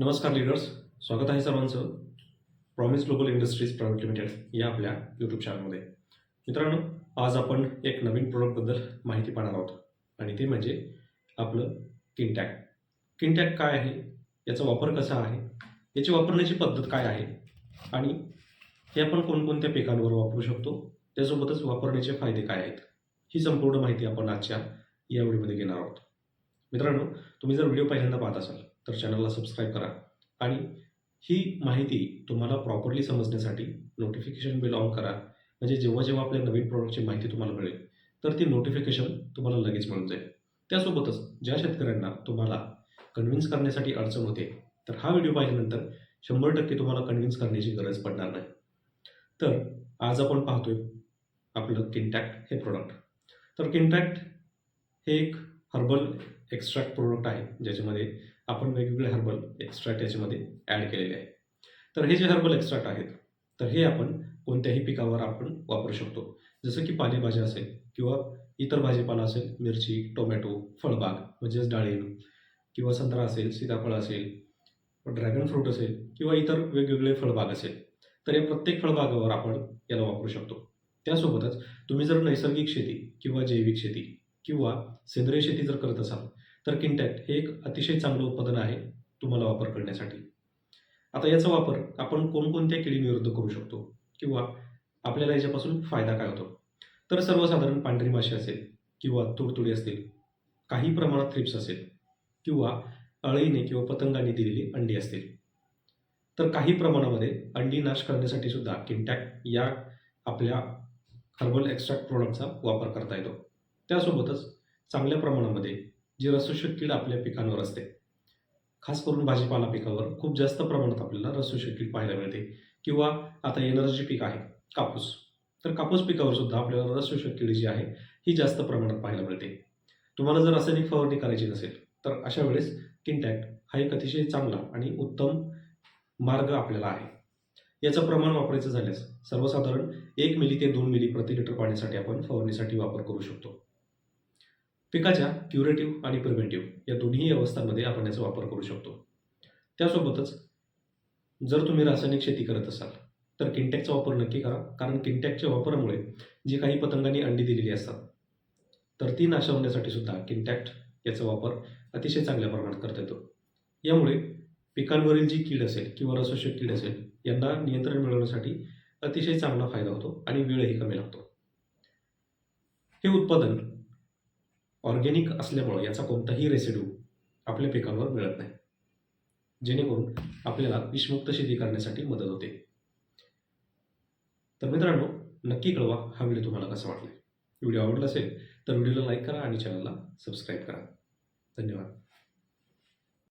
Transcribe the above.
नमस्कार लीडर्स स्वागत आहे सर्वांचं. Promise Global Industries Private Limited या आपल्या यूट्यूब चॅनलमध्ये मित्रांनो आज आपण एक नवीन प्रोडक्टबद्दल माहिती पाहणार आहोत. आणि ते म्हणजे आपलं किनटॅक किनटॅक काय आहे? याचा वापर कसा आहे? याची वापरण्याची पद्धत काय आहे? आणि हे आपण कोणकोणत्या पिकांवर वापरू शकतो? त्यासोबतच वापरण्याचे फायदे काय आहेत? ही संपूर्ण माहिती आपण आजच्या या व्हिडिओमध्ये घेणार आहोत. मित्रांनो तुम्ही जर व्हिडिओ पहिल्यांदा पाहत असाल तर चॅनलला सबस्क्राईब करा. आणि ही माहिती तुम्हाला प्रॉपरली समजण्यासाठी नोटिफिकेशन बिल ऑन करा. म्हणजे जेव्हा जेव्हा आपल्या नवीन प्रॉडक्टची माहिती तुम्हाला मिळेल तर ती नोटिफिकेशन तुम्हाला लगेच मिळून जाईल. त्यासोबतच ज्या शेतकऱ्यांना तुम्हाला कन्व्हिन्स करण्यासाठी अडचण होते तर हा व्हिडिओ पाहिल्यानंतर शंभर टक्के तुम्हाला कन्व्हिन्स करण्याची गरज पडणार नाही. तर आज आपण पाहतोय आपलं किनटॅक्ट हे प्रोडक्ट तर किनटॅक्ट हे एक हर्बल एक्स्ट्रॅक्ट प्रोडक्ट आहे ज्याच्यामध्ये आपण वेगवेगळे हर्बल एक्स्ट्रॅक्ट याच्यामध्ये ॲड केलेले आहे. तर हे जे हर्बल एक्स्ट्रॅक्ट आहेत तर हे आपण कोणत्याही पिकावर आपण वापरू शकतो. जसं की पालेभाज्या असेल किंवा इतर भाजीपाला असेल मिरची टोमॅटो फळबाग म्हणजेच डाळिंब किंवा संत्रा असेल सीताफळ असेल ड्रॅगन फ्रूट असेल किंवा इतर वेगवेगळे फळबाग असेल तर या प्रत्येक फळबागावर आपण याला वापरू शकतो. त्यासोबतच तुम्ही जर नैसर्गिक शेती किंवा जैविक शेती किंवा सेंद्रिय शेती जर करत असाल तर किंटॅक्ट हे एक अतिशय चांगलं उत्पादन आहे तुम्हाला वापर करण्यासाठी. आता याचा वापर आपण कोणकोणत्या किडीविरुद्ध करू शकतो? किंवा आपल्याला याच्यापासून फायदा काय होतो? तर सर्वसाधारण पांढरी माशी असेल किंवा तुडतुडी असतील काही प्रमाणात थ्रिप्स असेल किंवा अळीने किंवा पतंगाने दिलेली अंडी असतील तर काही प्रमाणामध्ये अंडी नाश करण्यासाठी सुद्धा किनटॅक्ट या आपल्या हर्बल एक्स्ट्रॅक्ट प्रोडक्टचा वापर करता येतो. त्यासोबतच चांगल्या प्रमाणामध्ये जी रसोषक कीड आपल्या पिकांवर असते. खास करून भाजीपाला पिकावर खूप जास्त प्रमाणात आपल्याला रसोषक कीड पाहायला मिळते. किंवा आता येणारं जे पीक आहे कापूस. तर कापूस पिकावर सुद्धा आपल्याला रसोषक कीड जी आहे ही जास्त प्रमाणात पाहायला मिळते. तुम्हाला जर रासायनिक फवारणी करायची नसेल तर अशा वेळेस किनटॅक्ट हा एक अतिशय चांगला आणि उत्तम मार्ग आपल्याला आहे. याचं प्रमाण वापरायचं झाल्यास सर्वसाधारण एक मिली ते दोन मिली प्रति लिटर पाण्यासाठी आपण फवारणीसाठी वापर करू शकतो. पिकाच्या क्युरेटिव्ह आणि प्रिव्हेंटिव्ह या दोन्ही अवस्थांमध्ये आपण याचा वापर करू शकतो. त्यासोबतच जर तुम्ही रासायनिक शेती करत असाल तर किनटॅकचा वापर नक्की करा. कारण किनटॅकच्या वापरामुळे जी काही पतंगांनी अंडी दिलेली असतात तर ती नाशवण्यासाठी सुद्धा किनटॅक्ट याचा वापर अतिशय चांगल्या प्रमाणात करता येतो. यामुळे पिकांवरील जी कीड असेल किंवा रसोषक कीड असेल यांना नियंत्रण मिळवण्यासाठी अतिशय चांगला फायदा होतो आणि वेळही कमी लागतो. हे उत्पादन ऑर्गॅनिक असल्यामुळं याचा कोणताही रेसिड्यू आपल्या पिकांवर मिळत नाही. जेणेकरून आपल्याला विषमुक्त शेती करण्यासाठी मदत होते. तर मित्रांनो नक्की कळवा हा व्हिडिओ तुम्हाला कसा वाटला. व्हिडिओ आवडला असेल तर व्हिडिओला लाईक करा आणि चॅनलला सबस्क्राईब करा. धन्यवाद.